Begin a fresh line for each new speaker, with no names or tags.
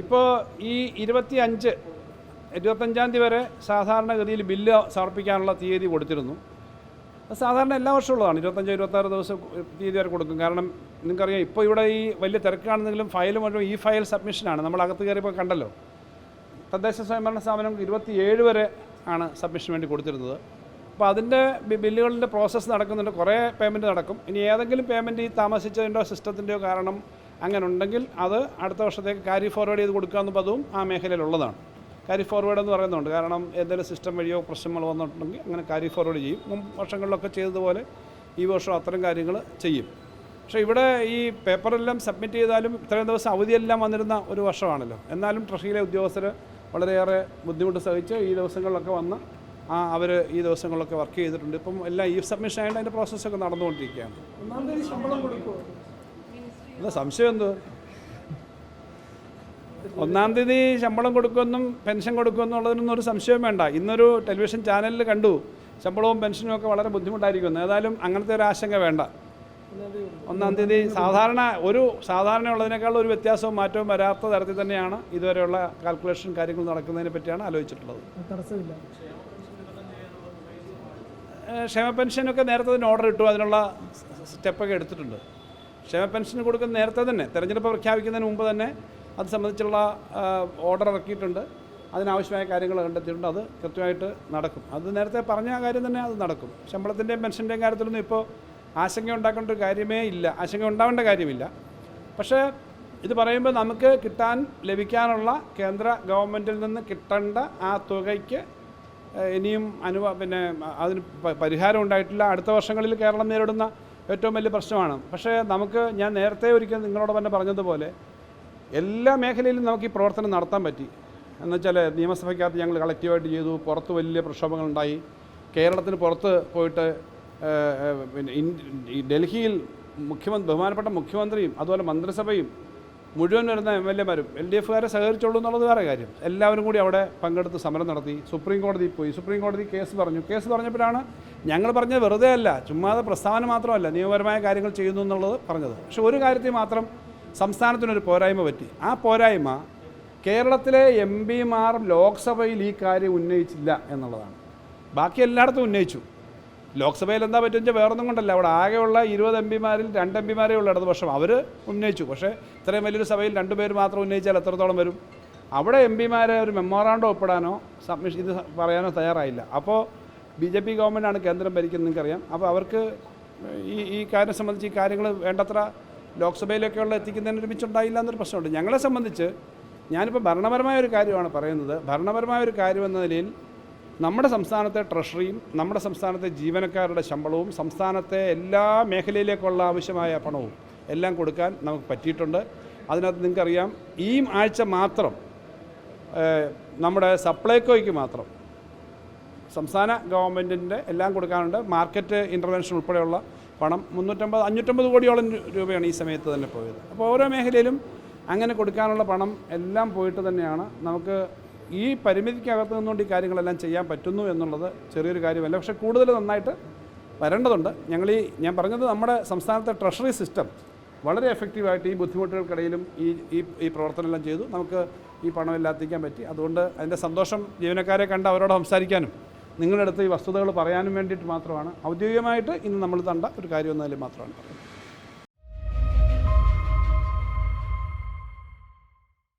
ഇപ്പോൾ ഈ ഇരുപത്തി അഞ്ച് ഇരുപത്തഞ്ചാം തീയതി വരെ സാധാരണഗതിയിൽ ബില്ല് സമർപ്പിക്കാനുള്ള തീയതി കൊടുത്തിരുന്നു. അത് സാധാരണ എല്ലാ വർഷവും ഉള്ളതാണ്. ഇരുപത്തഞ്ച് ഇരുപത്താറ് ദിവസം തീയതി വരെ കൊടുക്കും. കാരണം നിങ്ങൾക്കറിയാം ഇപ്പോൾ ഇവിടെ ഈ വലിയ തിരക്കാണെന്നെങ്കിലും ഫയൽ മുഴുവൻ ഈ ഫയൽ സബ്മിഷനാണ്. നമ്മൾ അകത്ത് കയറിയപ്പോൾ കണ്ടല്ലോ. തദ്ദേശ സ്വയംഭരണ സ്ഥാപനം ഇരുപത്തിയേഴ് വരെ ആണ് സബ്മിഷന് വേണ്ടി കൊടുത്തിരുന്നത്. അപ്പോൾ അതിന്റെ ബില്ലുകളുടെ പ്രോസസ്സ് നടക്കുന്നുണ്ട്. കുറേ പേയ്മെന്റ് നടക്കും. ഇനി ഏതെങ്കിലും പേയ്മെന്റ് ഈ താമസിച്ചതിന്റെയോ സിസ്റ്റത്തിന്റെയോ കാരണം അങ്ങനെ ഉണ്ടെങ്കിൽ അത് അടുത്ത വർഷത്തേക്ക് കാരി ഫോർവേഡ് ചെയ്ത് കൊടുക്കാമെന്ന് പദവും ആ മേഖലയിലുള്ളതാണ്. കാരി ഫോർവേഡ് എന്ന് പറയുന്നുണ്ട്. കാരണം എന്തെങ്കിലും സിസ്റ്റം വഴിയോ പ്രശ്നങ്ങൾ വന്നിട്ടുണ്ടെങ്കിൽ അങ്ങനെ കാരി ഫോർവേഡ് ചെയ്യും. മുൻ വർഷങ്ങളിലൊക്കെ ചെയ്തതുപോലെ ഈ വർഷം അത്തരം കാര്യങ്ങൾ ചെയ്യും. പക്ഷേ ഇവിടെ ഈ പേപ്പറെല്ലാം സബ്മിറ്റ് ചെയ്താലും ഇത്രയും ദിവസം അവധിയെല്ലാം വന്നിരുന്ന ഒരു വർഷമാണല്ലോ. എന്നാലും ട്രഷറിയിലെ ഉദ്യോഗസ്ഥർ വളരെയേറെ ബുദ്ധിമുട്ട് സഹിച്ച് ഈ ദിവസങ്ങളിലൊക്കെ വന്ന് ആ അവർ ഈ ദിവസങ്ങളിലൊക്കെ വർക്ക് ചെയ്തിട്ടുണ്ട്. ഇപ്പം എല്ലാം ഈ സബ്മിഷൻ ആയതുകൊണ്ട് അതിന്റെ പ്രോസസ്സൊക്കെ നടന്നുകൊണ്ടിരിക്കുകയാണ്.
കൊടുക്കുമോ
സംശയം എന്തോ? ഒന്നാം തീയതി ശമ്പളം കൊടുക്കുമെന്നും പെൻഷൻ കൊടുക്കുമെന്നും ഉള്ളതിനൊന്നും ഒരു സംശയം വേണ്ട. ഇന്നൊരു ടെലിവിഷൻ ചാനലിൽ കണ്ടു ശമ്പളവും പെൻഷനും ഒക്കെ വളരെ ബുദ്ധിമുട്ടായിരിക്കും ഏതായാലും അങ്ങനത്തെ ഒരു ആശങ്ക വേണ്ട.
ഒന്നാം തീയതി
സാധാരണ ഒരു സാധാരണ ഉള്ളതിനേക്കാൾ ഒരു വ്യത്യാസവും മാറ്റവും വരാത്ത തരത്തിൽ തന്നെയാണ് ഇതുവരെയുള്ള കാൽക്കുലേഷൻ കാര്യങ്ങൾ നടക്കുന്നതിനെ പറ്റിയാണ് ആലോചിച്ചിട്ടുള്ളത്. ക്ഷേമ പെൻഷനൊക്കെ നേരത്തെ തന്നെ ഓർഡർ ഇട്ടു അതിനുള്ള സ്റ്റെപ്പൊക്കെ എടുത്തിട്ടുണ്ട്. ക്ഷേമ പെൻഷൻ കൊടുക്കുന്ന നേരത്തെ തന്നെ തെരഞ്ഞെടുപ്പ് പ്രഖ്യാപിക്കുന്നതിന് മുമ്പ് തന്നെ അത് സംബന്ധിച്ചുള്ള ഓർഡർ ഇറക്കിയിട്ടുണ്ട്. അതിനാവശ്യമായ കാര്യങ്ങൾ കണ്ടെത്തിയിട്ടുണ്ട്. അത് കൃത്യമായിട്ട് നടക്കും. അത് നേരത്തെ പറഞ്ഞ കാര്യം തന്നെ അത് നടക്കും. ശമ്പളത്തിന്റെയും പെൻഷന്റെയും കാര്യത്തിലൊന്നും ഇപ്പോൾ ആശങ്ക ഉണ്ടാക്കേണ്ട ഒരു കാര്യമേ ഇല്ല. ആശങ്ക ഉണ്ടാവേണ്ട കാര്യമില്ല. പക്ഷേ ഇത് പറയുമ്പോൾ നമുക്ക് കിട്ടാൻ ലഭിക്കാനുള്ള കേന്ദ്ര ഗവൺമെന്റിൽ നിന്ന് കിട്ടേണ്ട ആ തുകയ്ക്ക് ഇനിയും അനുവ പിന്നെ അതിന് പരിഹാരം ഉണ്ടായിട്ടില്ല. അടുത്ത വർഷങ്ങളിൽ കേരളം നേരിടുന്ന ഏറ്റവും വലിയ പ്രശ്നമാണ്. പക്ഷേ നമുക്ക് ഞാൻ നേരത്തെ ഒരിക്കൽ നിങ്ങളോട് തന്നെ പറഞ്ഞതുപോലെ എല്ലാ മേഖലയിലും നമുക്ക് ഈ പ്രവർത്തനം നടത്താൻ പറ്റി. എന്നുവെച്ചാൽ നിയമസഭയ്ക്കകത്ത് ഞങ്ങൾ കളക്റ്റീവായിട്ട് ചെയ്തു. പുറത്ത് വലിയ പ്രക്ഷോഭങ്ങളുണ്ടായി. കേരളത്തിന് പുറത്ത് പോയിട്ട് പിന്നെ ഡൽഹിയിൽ മുഖ്യമന്ത്രി ബഹുമാനപ്പെട്ട മുഖ്യമന്ത്രിയും അതുപോലെ മന്ത്രിസഭയും മുഴുവൻ വരുന്ന എം എൽ എമാരും എൽ ഡി എഫുകാരെ സഹകരിച്ചോളൂ എന്നുള്ളത് വേറെ കാര്യം. എല്ലാവരും കൂടി അവിടെ പങ്കെടുത്ത് സമരം നടത്തി സുപ്രീം കോടതി പോയി. സുപ്രീം കോടതി കേസ് പറഞ്ഞു. കേസ് പറഞ്ഞപ്പോഴാണ് ഞങ്ങൾ പറഞ്ഞത് വെറുതെ അല്ല ചുമ്മാതെ പ്രസ്താവന മാത്രമല്ല നിയമപരമായ കാര്യങ്ങൾ ചെയ്യുന്നു എന്നുള്ളത് പറഞ്ഞത്. പക്ഷെ ഒരു കാര്യത്തിൽ മാത്രം സംസ്ഥാനത്തിനൊരു പോരായ്മ പറ്റി. ആ പോരായ്മ കേരളത്തിലെ എം പിമാർ ലോക്സഭയിൽ ഈ കാര്യം ഉന്നയിച്ചില്ല എന്നുള്ളതാണ്. ബാക്കി എല്ലായിടത്തും ഉന്നയിച്ചു. ലോക്സഭയിൽ എന്താ പറ്റുമെന്ന് വേറൊന്നും കൊണ്ടല്ല. അവിടെ ആകെയുള്ള ഇരുപത് എം പിമാരിൽ രണ്ട് എം പിമാരേ ഉള്ളൂ ഇടതുപക്ഷം. അവർ ഉന്നയിച്ചു. പക്ഷേ ഇത്രയും വലിയൊരു സഭയിൽ രണ്ട് പേര് മാത്രം ഉന്നയിച്ചാൽ എത്രത്തോളം വരും? അവിടെ എം പിമാരെ ഒരു മെമ്മോറാണ്ടോ ഒപ്പിടാനോ സബ്മിഷൻ ഇത് പറയാനോ തയ്യാറായില്ല. അപ്പോൾ ബി ജെ പി ഗവൺമെന്റാണ് കേന്ദ്രം ഭരിക്കുന്നത് നിങ്ങൾക്കറിയാം. അപ്പോൾ അവർക്ക് ഈ ഈ കാര്യം സംബന്ധിച്ച് ഈ കാര്യങ്ങൾ വേണ്ടത്ര ലോക്സഭയിലേക്കുള്ള എത്തിക്കുന്നതിന് ഒരുമിച്ചുണ്ടായില്ല എന്നൊരു പ്രശ്നമുണ്ട്. ഞങ്ങളെ സംബന്ധിച്ച് ഞാനിപ്പോൾ ഭരണപരമായ ഒരു കാര്യമാണ് പറയുന്നത്. ഭരണപരമായ ഒരു കാര്യം എന്ന നിലയിൽ നമ്മുടെ സംസ്ഥാനത്തെ ട്രഷറിയും നമ്മുടെ സംസ്ഥാനത്തെ ജീവനക്കാരുടെ ശമ്പളവും സംസ്ഥാനത്തെ എല്ലാ മേഖലയിലേക്കുള്ള ആവശ്യമായ പണവും എല്ലാം കൊടുക്കാൻ നമുക്ക് പറ്റിയിട്ടുണ്ട്. അതിനകത്ത് നിങ്ങൾക്കറിയാം ഈ ആഴ്ച മാത്രം നമ്മുടെ സപ്ലൈകോയ്ക്ക് മാത്രം സംസ്ഥാന ഗവൺമെന്റിന്റെ എല്ലാം കൊടുക്കാനുണ്ട്. മാർക്കറ്റ് ഇന്റർവെൻഷൻ ഉൾപ്പെടെയുള്ള പണം മുന്നൂറ്റമ്പത് അഞ്ഞൂറ്റമ്പത് കോടിയോളം രൂപയാണ് ഈ സമയത്ത് തന്നെ പോയത്. അപ്പോൾ ഓരോ മേഖലയിലും അങ്ങനെ കൊടുക്കാനുള്ള പണം എല്ലാം പോയിട്ട് തന്നെയാണ് നമുക്ക് ഈ പരിമിതിക്കകത്ത് നിന്നുകൊണ്ട് ഈ കാര്യങ്ങളെല്ലാം ചെയ്യാൻ പറ്റുന്നു എന്നുള്ളത് ചെറിയൊരു കാര്യമല്ല. പക്ഷേ കൂടുതൽ നന്നായിട്ട് വരേണ്ടതുണ്ട്. ഞങ്ങൾ ഈ ഞാൻ പറഞ്ഞത് നമ്മുടെ സംസ്ഥാനത്തെ ട്രഷറി സിസ്റ്റം വളരെ എഫക്റ്റീവായിട്ട് ഈ ബുദ്ധിമുട്ടുകൾക്കിടയിലും ഈ ഈ ഈ പ്രവർത്തനമെല്ലാം ചെയ്തു. നമുക്ക് ഈ പണം ഇല്ലാതിരിക്കാൻ പറ്റി. അതുകൊണ്ട് അതിന്റെ സന്തോഷം ജീവനക്കാരെ കണ്ട് അവരോട് സംസാരിക്കാനും നിങ്ങളുടെ അടുത്ത് ഈ വസ്തുതകൾ പറയാനും വേണ്ടിയിട്ട് മാത്രമാണ്. ഔദ്യോഗികമായിട്ട് ഇന്ന് നമ്മൾ തണ്ട ഒരു കാര്യം എന്നതിൽ മാത്രമാണ്.